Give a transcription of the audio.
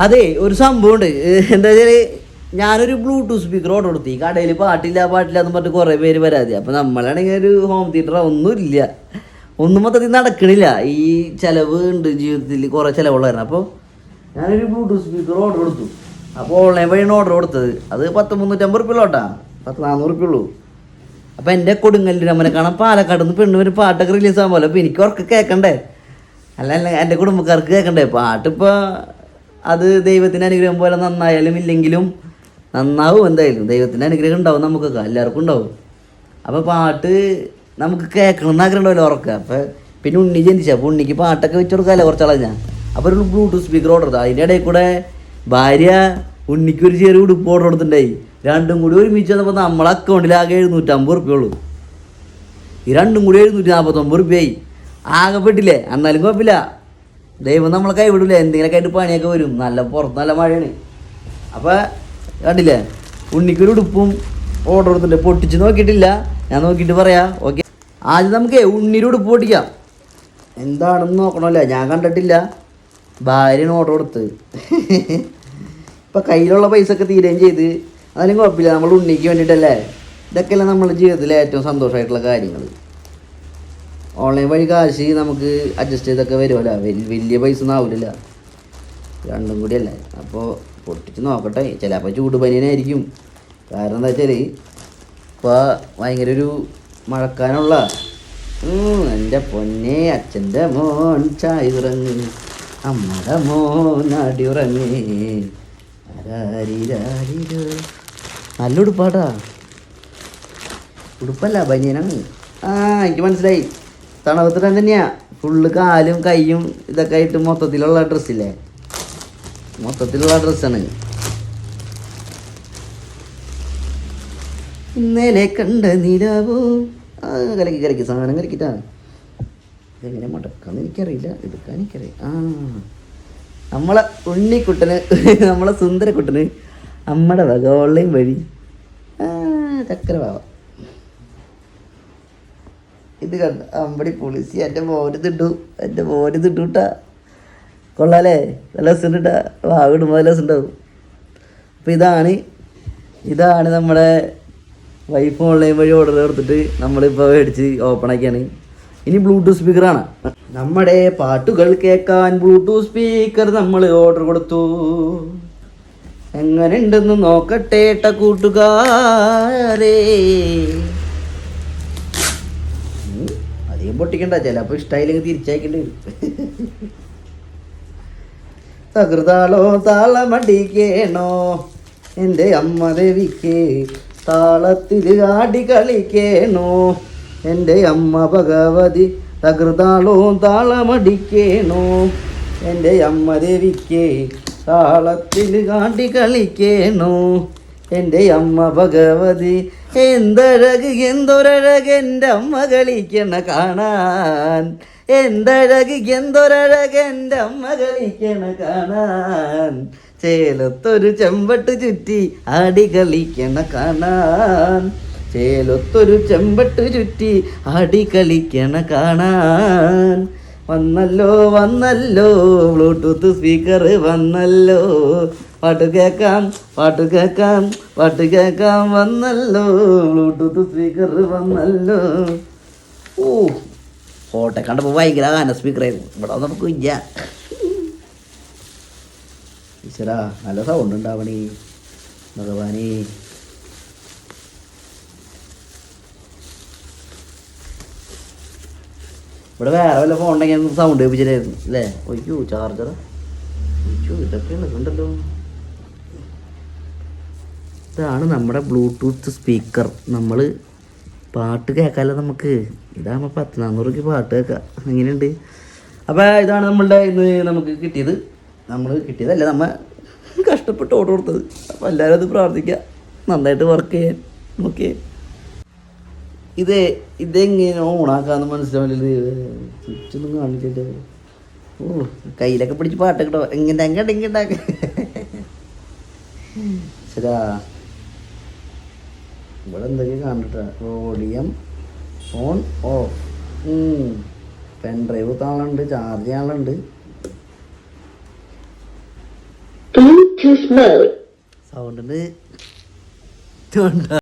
അതെ ഒരു സംഭവമുണ്ട്. എന്താ വെച്ചാൽ ഞാനൊരു ബ്ലൂടൂത്ത് സ്പീക്കർ ഓർഡർ കൊടുത്തു. ഈ കടയിൽ പാട്ടില്ല പാട്ടില്ല എന്ന് പറഞ്ഞിട്ട് കുറേ പേര് വരാതെ അപ്പം നമ്മളാണെങ്കിൽ ഒരു ഹോം തിയേറ്റർ ഒന്നുമില്ല. ഒന്നും മൊത്തത്തിൽ നടക്കണില്ല. ഈ ചിലവ് ഉണ്ട് ജീവിതത്തിൽ കുറേ ചിലവുള്ളായിരുന്നു അപ്പോൾ ഞാനൊരു ബ്ലൂടൂത്ത് സ്പീക്കർ ഓർഡർ കൊടുത്തു. അപ്പോൾ ഓൺലൈൻ വഴിയാണ് ഓർഡർ കൊടുത്തത്. അത് പത്ത് മുന്നൂറ്റമ്പത് റുപ്യ ഉള്ളോട്ടാ പത്ത് നാനൂറ് റുപ്യ ഉള്ളൂ. അപ്പോൾ എന്റെ കൊടുങ്ങല്ലൂർ അമ്മനെ കാണാൻ പാലക്കാട് നിന്ന് പെണ്ണ് ഒരു പാട്ടൊക്കെ റിലീസ് ആകാൻ പോലെ. അപ്പോൾ എനിക്ക് ഉറക്കെ കേൾക്കണ്ടേ അല്ല അല്ല എന്റെ കുടുംബക്കാർക്ക് കേൾക്കണ്ടേ പാട്ടിപ്പോൾ അത് ദൈവത്തിന്റെ അനുഗ്രഹം പോലെ നന്നായാലും ഇല്ലെങ്കിലും നന്നാവും എന്തായാലും. ദൈവത്തിന്റെ അനുഗ്രഹം ഉണ്ടാവും നമുക്കൊക്കെ എല്ലാവർക്കും ഉണ്ടാവും. അപ്പോൾ പാട്ട് നമുക്ക് കേൾക്കണം എന്നാഗ്രഹം ഉണ്ടാവില്ല ഉറക്കുക അപ്പോൾ പിന്നെ ഉണ്ണി ജനിച്ച. അപ്പോൾ ഉണ്ണിക്ക് പാട്ടൊക്കെ വെച്ച് കൊടുക്കാമല്ലോ കുറച്ചാളെ ഞാൻ. അപ്പോൾ ഒരു ബ്ലൂടൂത്ത് സ്പീക്കർ ഓർഡർ ചെയ്തു അതിന്റെ ഇടയിൽ കൂടെ ഭാര്യ ഉണ്ണിക്ക് ഒരു ചെറിയ ഉടുപ്പ് ഓർഡർ കൊടുത്തിട്ടുണ്ടായി. രണ്ടും കൂടി ഒരുമിച്ച് വന്നപ്പോൾ നമ്മളെ അക്കൗണ്ടിൽ ആകെ എഴുന്നൂറ്റമ്പത് റുപ്യ ഉള്ളൂ. ഈ രണ്ടും കൂടി എഴുന്നൂറ്റി നാൽപ്പത്തൊമ്പത് റുപ്യയായി ആകെപ്പെട്ടില്ലേ എന്നാലും കുഴപ്പമില്ല. ദൈവം നമ്മളെ കൈവിടില്ല എന്തെങ്കിലുമൊക്കെ ആയിട്ട് പണിയൊക്കെ വരും. നല്ല പുറത്ത് നല്ല മഴയാണ്. അപ്പോൾ കണ്ടില്ലേ? ഉണ്ണിക്കൊരു ഉടുപ്പും ഓർഡർ കൊടുത്തിട്ടുണ്ട്. പൊട്ടിച്ച് നോക്കിയിട്ടില്ല. ഞാൻ നോക്കിയിട്ട് പറയാം. ഓക്കെ ആദ്യം നമുക്ക് ഉണ്ണിയുടെ ഉടുപ്പ് പൊട്ടിക്കാം. എന്താണെന്ന് നോക്കണമല്ലോ? ഞാൻ കണ്ടിട്ടില്ല. ഭാര്യ ഓർഡർ കൊടുത്തത്. ഇപ്പം കയ്യിലുള്ള പൈസ ഒക്കെ തീരുകയും ചെയ്ത്. അതിലും കുഴപ്പമില്ല. നമ്മൾ ഉണ്ണിക്ക് വേണ്ടിയിട്ടല്ലേ? ഇതൊക്കെയല്ലേ നമ്മുടെ ജീവിതത്തിലെ ഏറ്റവും സന്തോഷമായിട്ടുള്ള കാര്യങ്ങൾ ഓൺലൈൻ വഴി കാശ് നമുക്ക് അഡ്ജസ്റ്റ് ചെയ്തൊക്കെ വരുമല്ലോ. വലിയ പൈസ ഒന്നും ആവില്ല രണ്ടും കൂടിയല്ലേ അപ്പോൾ പൊട്ടിച്ച് നോക്കട്ടെ. ചിലപ്പോൾ ചൂട് പനിയനായിരിക്കും കാരണം എന്താ വെച്ചാൽ ഇപ്പോൾ ഭയങ്കര ഒരു മഴക്കാനുള്ള എന്റെ പൊന്നെ അച്ഛന്റെ മോൻ ചായ ഉറങ്ങി അമ്മയുടെ മോൻ അടി ഉറങ്ങി നല്ല ഉടുപ്പാട്ടാ. ഉടുപ്പല്ല ബനിയനാണ്. ആ എനിക്ക് മനസ്സിലായി. തണവത്തിടം തന്നെയാ. ഫുള്ള് കാലും കൈയും ഇതൊക്കെ ആയിട്ട് മൊത്തത്തിലുള്ള ഡ്രസ്സില്ലേ മൊത്തത്തിലുള്ള ഡ്രസ്സാണ് ഇന്നലെ കണ്ട നിലാവോ? കലക്കി കലക്കി സാധനം കലക്കിട്ടാ. ഇതെങ്ങനെ മടക്കാന്ന് എനിക്കറിയില്ല. എടുക്കാൻ എനിക്കറിയാം ആ. നമ്മളെ ഉണ്ണിക്കുട്ടന് നമ്മളെ സുന്ദരക്കുട്ടന് നമ്മുടെ വക ഓൺലൈൻ വഴി ആ ചക്കര പാവ ഇത് കണ്ട. അമ്പടി പൊളിസി എന്റെ മോന് തിണ്ടു എന്റെ മോന് തിട്ടുട്ടാ കൊള്ളാലേ. നല്ല രസമുണ്ടാ വാവിടുമ്പോൾ നല്ല രസമുണ്ടാവും. അപ്പോൾ ഇതാണ്. ഇതാണ് നമ്മുടെ വൈഫ് ഓൺലൈൻ വഴി ഓർഡർ കൊടുത്തിട്ട് നമ്മളിപ്പോൾ മേടിച്ച് ഓപ്പൺ ആക്കിയാണ്. ഇനി ബ്ലൂടൂത്ത് സ്പീക്കറാണ് നമ്മുടെ പാട്ടുകൾ കേൾക്കാൻ ബ്ലൂടൂത്ത് സ്പീക്കർ നമ്മൾ ഓർഡർ കൊടുത്തു. എങ്ങനെ ഉണ്ടെന്ന് നോക്കട്ടെ കൂട്ടുകാരേ. പൊട്ടിക്കണ്ട ചിലപ്പോൾ ഇഷ്ടമായില്ലെങ്കിൽ തിരിച്ചയക്കേണ്ടി വരും. തകൃതാളോ താളമടിക്കേണോ? എന്റെ അമ്മ ദേവിക്ക് താളത്തിൽ ആടി കളിക്കേണോ? എന്റെ അമ്മ ഭഗവതി തകൃതാളോ താളമടിക്കേണോ? എന്റെ അമ്മ ദേവിക്ക് താളത്തിൽ ആടി കളിക്കേണോ? എന്റെ അമ്മ ഭഗവതി എന്തഴക് എന്തൊരഴക് എന്റെ അമ്മ കളിക്കണ കാണാൻ? എന്തഴക് എന്തൊരഴക് എന്റെ അമ്മ കളിക്കണ കാണാൻ? ചേലത്തൊരു ചെമ്പട്ട് ചുറ്റി ആടി കളിക്കണ കാണാൻ. ചേലത്തൊരു ചെമ്പട്ട് ചുറ്റി ആടി കളിക്കണ കാണാൻ. വന്നല്ലോ വന്നല്ലോ ബ്ലൂടൂത്ത് സ്പീക്കർ വന്നല്ലോ. പാട്ട് കേൾക്കാം പാട്ട് കേൾക്കാം പാട്ട് കേൾക്കാം വന്നല്ലോ. ബ്ലൂടൂത്ത് സ്പീക്കർ വന്നല്ലോ. ഓ ഫോട്ടോ കണ്ടപ്പോൾ ഭയങ്കര ഗാന സ്പീക്കറായിരുന്നു ഇവിടെ നമുക്ക് ഇല്ല ഈശ്വരാ നല്ല സൗണ്ട് ഉണ്ടാവണി ഭഗവാനേ. ഇവിടെ വേറെ വല്ല ഫോൺ ഉണ്ടെങ്കിൽ സൗണ്ട് കേൾപ്പിച്ചിട്ടായിരുന്നു. അല്ലേ? ഒയ്യോ ചാർജർ ഒയ്യോ ഇതൊക്കെയാണ് ഇതുണ്ടല്ലോ. ഇതാണ് നമ്മുടെ ബ്ലൂടൂത്ത് സ്പീക്കർ നമ്മൾ പാട്ട് കേൾക്കാമല്ലോ നമുക്ക്. ഇതാകുമ്പോൾ പത്ത് നാന്നൂറ് പാട്ട് കേൾക്കാം അങ്ങനെയുണ്ട് അപ്പോൾ ഇതാണ് നമ്മളുടെ ഇന്ന് നമുക്ക് കിട്ടിയത്. നമ്മൾ കിട്ടിയതല്ല നമ്മൾ കഷ്ടപ്പെട്ട് ഓർഡർ കൊടുത്തത് അപ്പോൾ എല്ലാവരും അത് പ്രാർത്ഥിക്കുക നന്നായിട്ട് വർക്ക് ചെയ്യാൻ. ഓക്കെ ഇത് ഇതെങ്ങനെ ഓണാക്കാന്ന് മനസ്സിലാവില്ല സ്വിച്ചൊന്നും കാണിച്ചിട്ട് ഓ കയ്യിലൊക്കെ പിടിച്ച് പാട്ടൊക്കെ ഇട്ടോ എങ്ങനെ എങ്ങനെ എങ്ങനെ ശരാ. ഇവിടെ എന്തൊക്കെ കാണിട്ടാ volume on off pen drive താളുണ്ട് charge ചെയ്യാനുണ്ട്. സൗണ്ടിന്